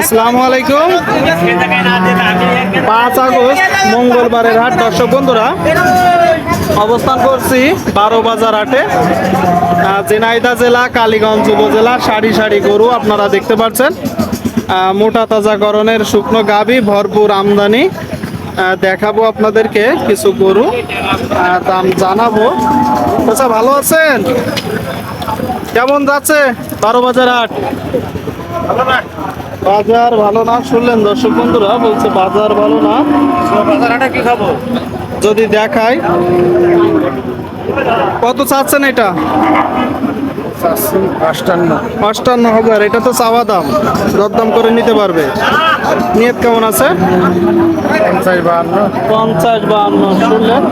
আসসালামু পাঁচ আগস্ট, মঙ্গলবারের হাট। দর্শক বন্ধুরা, অবস্থান করছি বারো বাজার হাটে। ঝিনাইদহ জেলা, কালীগঞ্জ উপজেলা, সারি সারি গরু আপনারা দেখতে পাচ্ছেন। মোটা তাজাকরণের শুকনো গাবি, ভরপুর আমদানি। দেখাবো আপনাদেরকে কিছু গরু। দাম জানাব। আচ্ছা ভালো আছেন? কেমন যাচ্ছে? বারো বাজার হাট। বাজার ভালো না শুনলেন দর্শক বন্ধুরা বলছে বাজার ভালো না। বাজারটা কি খাব যদি দেখাই। কত চাচ্ছেন এটা? অষ্টান্ন হাজার এটা তো চাওয়া দাম। দরদাম করে নিতে পারবে। নিয়ত কেমন আছে? পঞ্চাশ বাহান্ন। পঞ্চাশ বাহান্ন শুনলেন।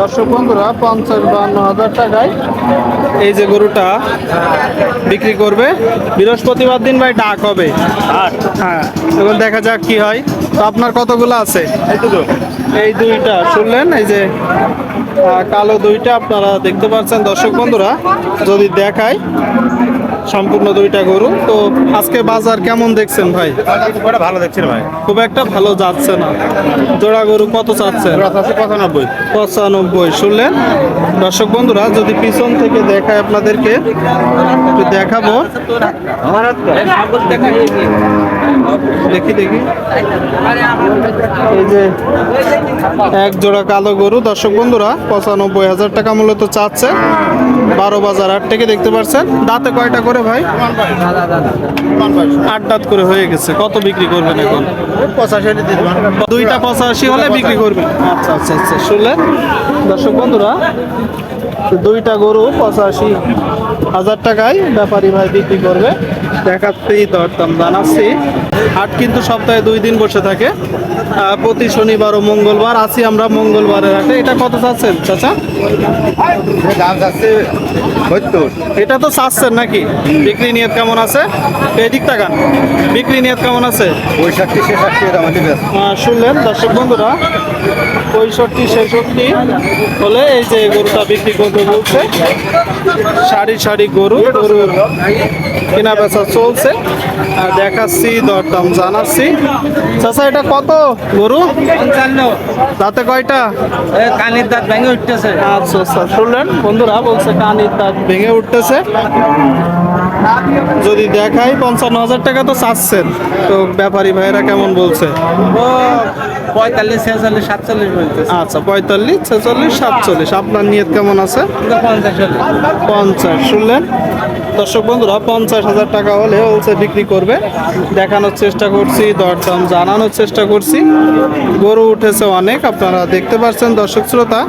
দর্শক বন্ধুরা পঞ্চাশ বাহান্ন হাজার টাকায় এই যে গরুটা বিক্রি করবে। বৃহস্পতিবার দিন ভাই ডাক হবে। হ্যাঁ এখন দেখা যাক কি হয়। তো আপনার কতগুলো আছে? এই দুইটা শুনলেন? এই যে কালো দুইটা আপনারা দেখতে পাচ্ছেন দর্শক বন্ধুরা। যদি দেখায় সম্পূর্ণ দুইটা গরু। তো আজকে বাজার কেমন দেখছেন ভাই? ভালো দেখছেন ভাই। খুব একটা ভালো যাচ্ছে না। জোড়া গরু কত চাচ্ছেন? আছে পঁচানব্বই। পঁচানব্বই। শুনলেন? দর্শক বন্ধুরা যদি পিছন থেকে দেখায় আপনাদেরকে একটু দেখাবো। দেখি দেখি। এই যে এক জোড়া কালো গরু। দর্শক বন্ধুরা পঁচানব্বই হাজার টাকা মূলত চাচ্ছে। বারো বাজার আট থেকে দেখতে পাচ্ছেন দাঁতে কয়টা করে ভাই? আট দাঁত করে হয়ে গেছে। কত বিক্রি করবেন এখন? দুইটা পঁচাশি হলে বিক্রি করবেন। আচ্ছা আচ্ছা আচ্ছা শুনলেন? দর্শক বন্ধুরা, দুইটা গরু পঁচাশি হাজার টাকায় ব্যাপারী ভাই বিক্রি করবে। দেখাচ্ছি, দরদাম জানাচ্ছি। হাট কিন্তু সপ্তাহে দুই দিন বসে থাকে। প্রতি শনিবার ও মঙ্গলবার আছি আমরা মঙ্গলবারের হাটে। এটা কত চাচ্ছেন, চাচা? দাম যাচ্ছে সত্তর। এটা তো সাজছেন নাকি? বিক্রি নিয়ত কেমন আছে? এদিক গান বিক্রি নিয়ত কেমন আছে? পঁয়ষট্টি ছেষট্টি দাম শুনলেন দর্শক বন্ধুরা পঁয়ষট্টি ছেষট্টি হলে এই যে গরুটা বিক্রি করতে বলছে। সারি সারি গরু গরুর কেনা বেচা চলছে। আর দেখাচ্ছি দরদাম জানাচ্ছি। চাচা এটা কত গরু? তাতে কয়টা? কানের দাঁত ভেঙে উঠতেছে। আচ্ছা আচ্ছা শুনলেন। বন্ধুরা বলছে কানির দাঁত ভেঙে উঠতেছে। যদি দেখাই পঞ্চান্ন হাজার টাকা তো চাচ্ছেন। তো ব্যাপারী ভাইরা কেমন বলছে? পঁয়তাল্লিশ ছেচল্লিশ সাতচল্লিশ আচ্ছা পঁয়তাল্লিশ ছেচল্লিশ সাতচল্লিশ। আপনার নিয়ত কেমন আছে? পঞ্চাশ শুনলেন? দর্শক বন্ধুরা পঞ্চাশ হাজার টাকা হলে বলছে বিক্রি করবে। দেখানোর চেষ্টা করছি দরদাম জানানোর চেষ্টা করছি। গরু উঠেছে অনেক আপনারা দেখতে পাচ্ছেন দর্শক শ্রোতা।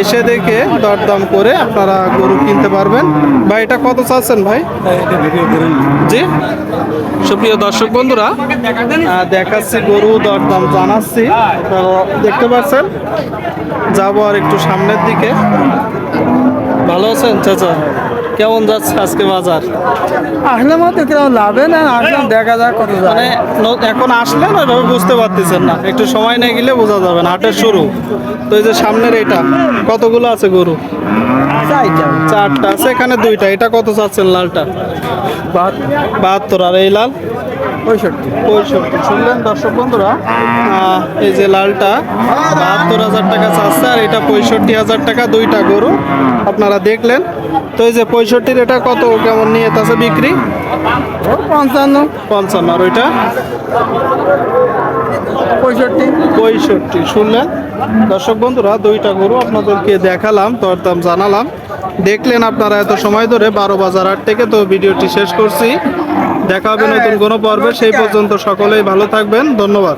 এসে দেখে দরদাম করে আপনারা গরু কিনতে পারবেন। ভাই, এটা কত চাচ্ছেন ভাই? জি। সুপ্রিয় দর্শক বন্ধুরা দেখাচ্ছি গরু, দরদাম জানাচ্ছি। দেখতে পাচ্ছেন? যাব আর একটু সামনের দিকে। ভালো আছেন চাচা? কেমন যাচ্ছে আজকে বাজার? আসলে মতো কেউ লাভে না আসলাম দেখা যাক কত মানে এখন আসলে না ওইভাবে বুঝতে পারতেছেন না। একটু সময় নিয়ে গেলে বোঝা যাবে না হাটের শুরু। তো এই যে সামনের এটা কতগুলো আছে গরু? চারটা আছে এখানে দুইটা। এটা কত চাচ্ছেন লালটা? বাহাত্তর। আর এই লাল? পঁয়ষট্টি। পঁয়ষট্টি। শুনলেন দর্শক বন্ধুরা? এই যে লালটা বাহাত্তর হাজার টাকা চাচ্ছে আর এটা পঁয়ষট্টি হাজার টাকা দুইটা গরু। আপনারা দেখলেন। তো এই যে পঁয়ষট্টির এটা কত কেমন নিয়ে আছে বিক্রি? পঞ্চান্ন। পঞ্চান্ন। আর ওইটা? পঁয়ষট্টি? পঁয়ষট্টি। শুনলেন? দর্শক বন্ধুরা দুইটা গরু আপনাদেরকে দেখালাম দরদাম জানালাম। দেখলেন আপনারা এত সময় ধরে বারো বাজার আট থেকে তো ভিডিওটি শেষ করছি। দেখা হবে নতুন কোনো পর্বে সেই পর্যন্ত সকলেই ভালো থাকবেন। ধন্যবাদ।